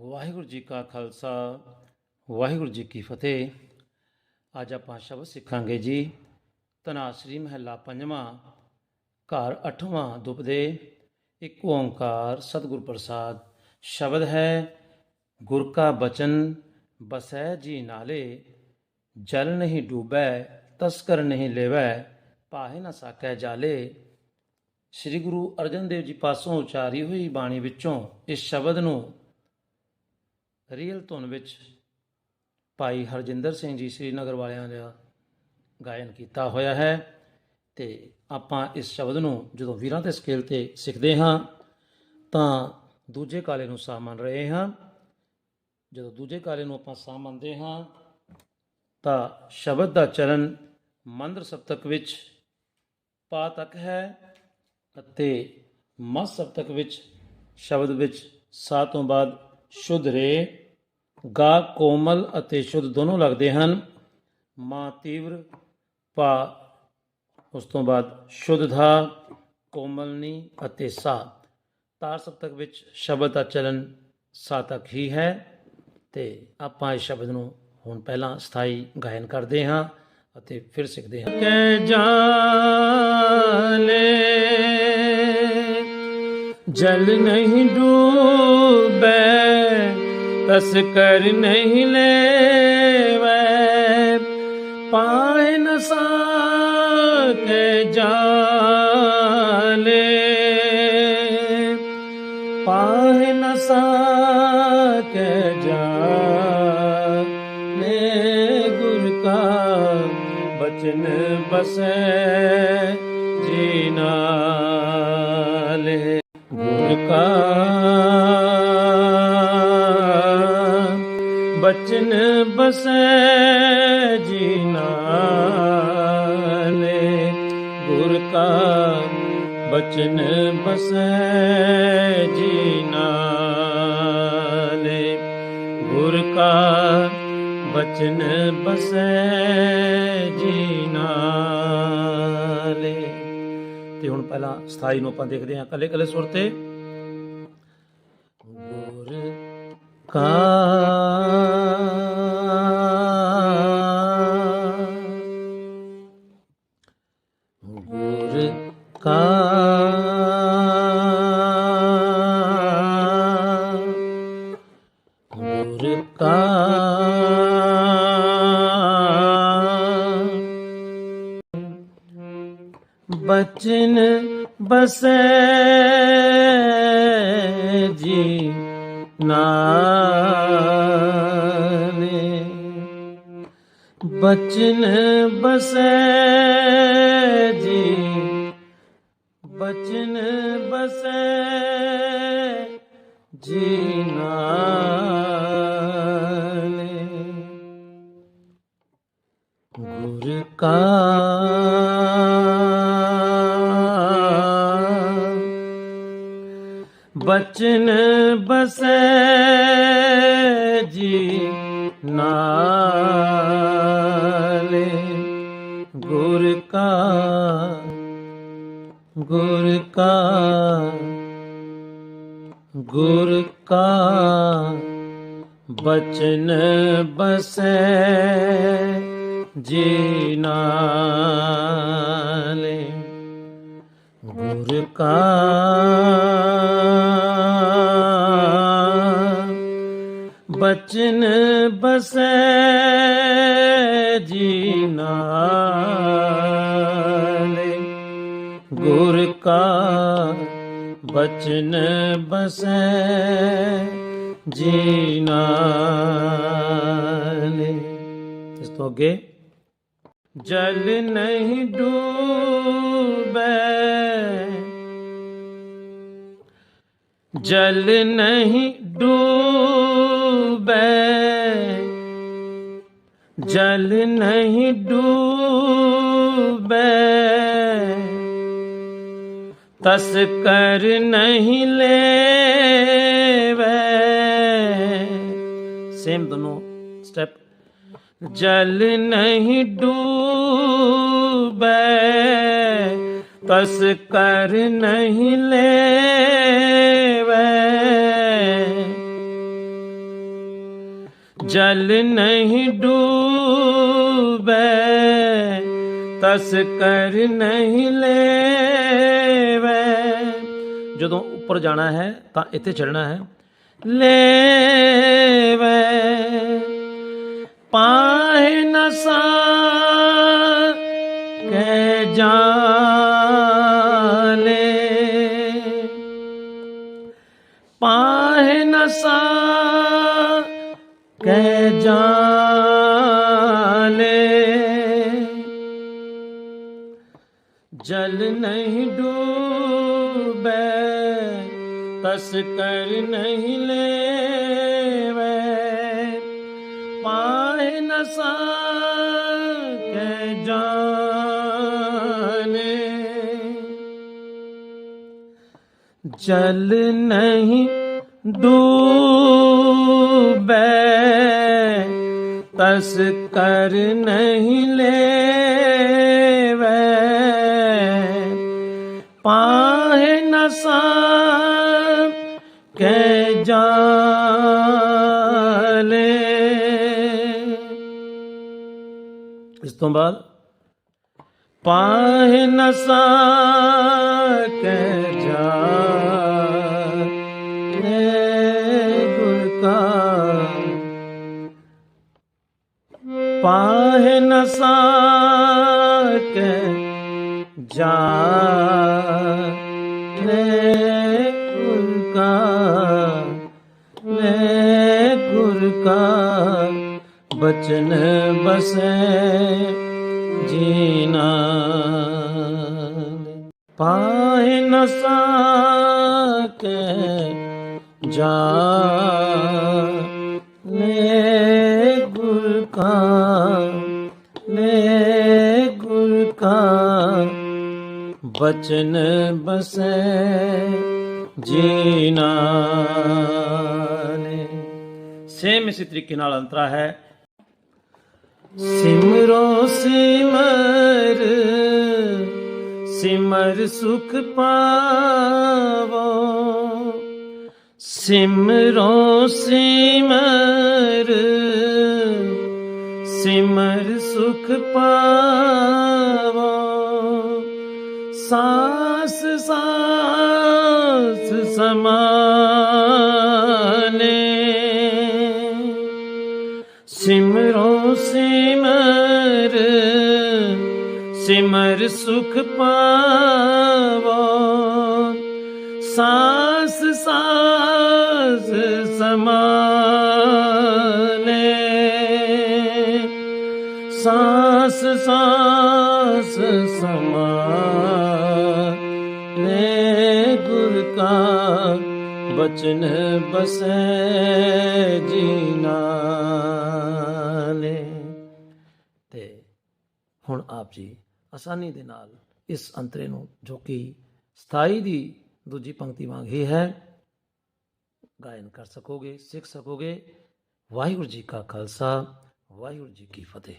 ਵਾਹਿਗੁਰੂ ਜੀ ਕਾ ਖਾਲਸਾ, ਵਾਹਿਗੁਰੂ ਜੀ ਕੀ ਫਤਿਹ। ਅੱਜ ਆਪਾਂ ਸ਼ਬਦ ਸਿੱਖਾਂਗੇ ਜੀ ਤਨਾਸਰੀ ਮਹਿਲਾ ਪੰਜਵਾਂ, ਘਰ ਅਠਵਾਂ ਦੁਪਦੇ ਇੱਕ ਓੰਕਾਰ ਸਤਿਗੁਰ ਪ੍ਰਸਾਦ। ਸ਼ਬਦ ਹੈ, ਗੁਰ ਕਾ ਬਚਨ ਬਸੈ ਜੀ ਨਾਲੇ, ਜਲ ਨਹੀਂ ਡੂਬੈ, ਤਸਕਰ ਨਹੀਂ ਲੇਵੈ ਪਾਹੇ ਨਾ ਸਾਕੈ ਜਾਲੇ। ਸ੍ਰੀ ਗੁਰੂ ਅਰਜਨ ਦੇਵ ਜੀ ਪਾਸੋਂ ਉਚਾਰੀ ਹੋਈ ਬਾਣੀ ਵਿੱਚੋਂ ਇਸ ਸ਼ਬਦ ਨੂੰ ਰੀਅਲ ਧੁਨ ਵਿੱਚ ਭਾਈ ਹਰਜਿੰਦਰ ਸਿੰਘ ਜੀ ਸ੍ਰੀਨਗਰ ਵਾਲਿਆਂ ਦਾ ਗਾਇਨ ਕੀਤਾ ਹੋਇਆ ਹੈ ਤੇ ਆਪਾਂ ਇਸ ਸ਼ਬਦ ਨੂੰ ਜਦੋਂ ਵੀਰਾਂ ਦੇ ਸਕੇਲ ਤੇ ਸਿੱਖਦੇ ਹਾਂ ਤਾਂ ਦੂਜੇ ਕਾਲੇ ਨੂੰ ਸਾ ਮੰਨ ਰਹੇ ਹਾਂ। ਜਦੋਂ ਦੂਜੇ ਕਾਲੇ ਨੂੰ ਆਪਾਂ ਸਾ ਮੰਨਦੇ ਹਾਂ ਤਾਂ ਸ਼ਬਦ ਦਾ ਚਰਨ ਮੰਦਰ ਸਪਤਕ ਵਿੱਚ ਪਾ ਤੱਕ ਹੈ ਅਤੇ ਮਸ ਸਪਤਕ ਵਿੱਚ ਸ਼ਬਦ ਵਿੱਚ ਸਾ ਤੋਂ ਬਾਅਦ ਸ਼ੁੱਧ ਰੇ, ਗਾ ਕੋਮਲ ਅਤੇ ਸ਼ੁੱਧ ਦੋਨੋਂ ਲੱਗਦੇ ਹਨ। ਮਾ ਤੀਵਰ, ਪਾ, ਉਸ ਤੋਂ ਬਾਅਦ ਸ਼ੁੱਧ ਧਾ, ਕੋਮਲਨੀ ਅਤੇ ਸਾ। ਤਾਰ ਸਪਤਕ ਵਿੱਚ ਸ਼ਬਦ ਦਾ ਚਲਨ ਸਾ ਤੱਕ ਹੀ ਹੈ। ਤੇ ਆਪਾਂ ਇਸ ਸ਼ਬਦ ਨੂੰ ਹੁਣ ਪਹਿਲਾਂ ਸਥਾਈ ਗਾਇਨ ਕਰਦੇ ਹਾਂ ਅਤੇ ਫਿਰ ਸਿੱਖਦੇ ਹਾਂ। ਕੈ ਜਾਲੇ ਜਲ ਨਹੀਂ ਡੂਬੈ, ਤਸ ਕਰ ਨਹੀਂ ਲੈਵੈ। ਪਾਏ ਨ ਸਾਕੇ ਜਾਲੇ, ਪਾਏ ਨ ਸਾਕੇ ਜਾਲੇ। ਗੁਰ ਕਾ ਬਚਨ ਬਸੈ ਜੀ ਨਾਲੇ। ਗੁਰ ਕਾ ਬਚਨ ਬਸੈ ਜੀ ਨਾਲੇ ਗੁਰ ਕਾ ਬਚਨ ਬਸੈ ਜੀ ਨਾਲੇ ਗੁਰ ਕਾ ਬਚਨ ਬਸੈ ਜੀ ਨਾਲੇ ਤੇ ਹੁਣ ਪਹਿਲਾਂ ਸਥਾਈ ਨੂੰ ਆਪਾਂ ਦੇਖਦੇ ਹਾਂ ਕੱਲੇ ਕੱਲੇ ਸੁਰ ਤੇ। ਕਾ ਗੁਰ ਕਾ ਗੁਰ ਕਾ ਬਚਨ ਬਸੈ ਜੀ ਨਾਲੇ ਬਚਨ ਬਸੈ ਜੀ ਬਚਨ ਬਸੈ ਜੀ ਨਾਲੇ ਗੁਰ ਕਾ ਬਚਨ ਬਸੈ ਜੀ ਨਾਲੇ। ਗੁਰ ਕਾ ਗੁਰ ਕਾ ਗੁਰ ਕਾ ਬਚਨ ਬਸੈ ਜੀ ਨਾਲੇ। ਗੁਰ ਕਾ ਬਚਨ ਬਸੈ ਜੀ ਨਾਲੇ ਗੁਰ ਕਾ ਬਚਨ ਬਸੈ ਜੀ ਨਾਲੇ ਇਸ ਤੋਂ ਅੱਗੇ ਜਲ ਨਹੀਂ ਡੂਬੈ। ਜਲ ਨਹੀਂ ਡੂਬੈ। ਜਲ ਨਹੀਂ ਡੂਬੈ। ਤਸ ਨਹੀਂ ਲੈਵੈ। ਸੇਮ ਦੋਨੋਂ ਸਟੈਪ ਜਲ ਨਹੀਂ ਡੂਬੈ। ਤਸ ਕਰ ਨਹੀਂ ਲੈਵੈ। ਜਲ ਨਹੀਂ ਡੂਬੈ, ਤਸ ਕਰ ਨਹੀਂ ਲੈਵੈ। ਜਦੋਂ ਉੱਪਰ ਜਾਣਾ ਹੈ, ਤਾਂ ਇੱਥੇ ਚੜਨਾ ਹੈ। ਲੈਵੈ, ਪਾਹਿ ਨ ਜਲ ਨਹੀਂ ਡੂਬੈ ਤਸ ਕਰ ਨਹੀਂ ਲੈਵੈ ਪਾਏ ਨ ਸਕੈ ਜਾਣੇ ਜਲ ਨਹੀਂ ਡੂਬੈ ਤਸ ਕਰ ਨਹੀਂ ਲੈਵੈ ਪਾਹੇ ਨ ਸਕੈ ਜਾਲੇ। ਇਸ ਤੋਂ ਬਾਅਦ ਪਾਹੇ ਨ ਸਕੈ ਜਾਲੇ ਗੁਰ ਕਾ। ਪਾਹੇ ਨ ਸਕੈ ਜਾਨੇ ਬਚਨ ਬਸੈ ਜੀਨਾ ਪਾਹੇ ਨ ਸਕੈ ਜਾਨੇ ਗੁਰ ਕਾ ਲੈ ਗੁਰ ਕਾ ਬਚਨ ਬਸੈ ਜੀ ਨਾਲੇ ਸੇਮ ਇਸੇ ਤਰੀਕੇ ਨਾਲ ਅੰਤਰਾ ਹੈ ਸਿਮਰੋ ਸਿਮਰ ਸਿਮਰ ਸੁਖ ਪਾਵੋ। ਸਿਮਰੋ ਸਿਮਰ ਸਿਮਰ ਸੁਖ ਪਾਵੋ। ਸਾਸ ਸਾਸ ਸਮਾਨੇ ਸਿਮਰੋ ਸਿਮਰ ਸਿਮਰ ਸੁਖ ਪਾਵੋ। ਸਾਸ ਸਾਸ ਸਮਾਨੇ। ਸਾਸ ਸਾਸ ਸਮਾਨੇ। ਗੁਰ ਕਾ ਬਚਨ ਬਸੈ ਜੀ ਤੇ ਹੁਣ ਆਪ ਜੀ ਆਸਾਨੀ ਦੇ ਨਾਲ ਇਸ ਅੰਤਰੇ ਨੂੰ ਜੋ ਕਿ 27 ਦੀ ਦੂਜੀ ਪੰਕਤੀ ਵਾਂਗ ਹੀ ਹੈ, ਗਾਇਨ ਕਰ ਸਕੋਗੇ, ਸਿੱਖ ਸਕੋਗੇ। ਵਾਹਿਗੁਰੂ ਜੀ ਕਾ ਖਾਲਸਾ, ਵਾਹਿਗੁਰੂ ਜੀ ਕੀ ਫਤਿਹ।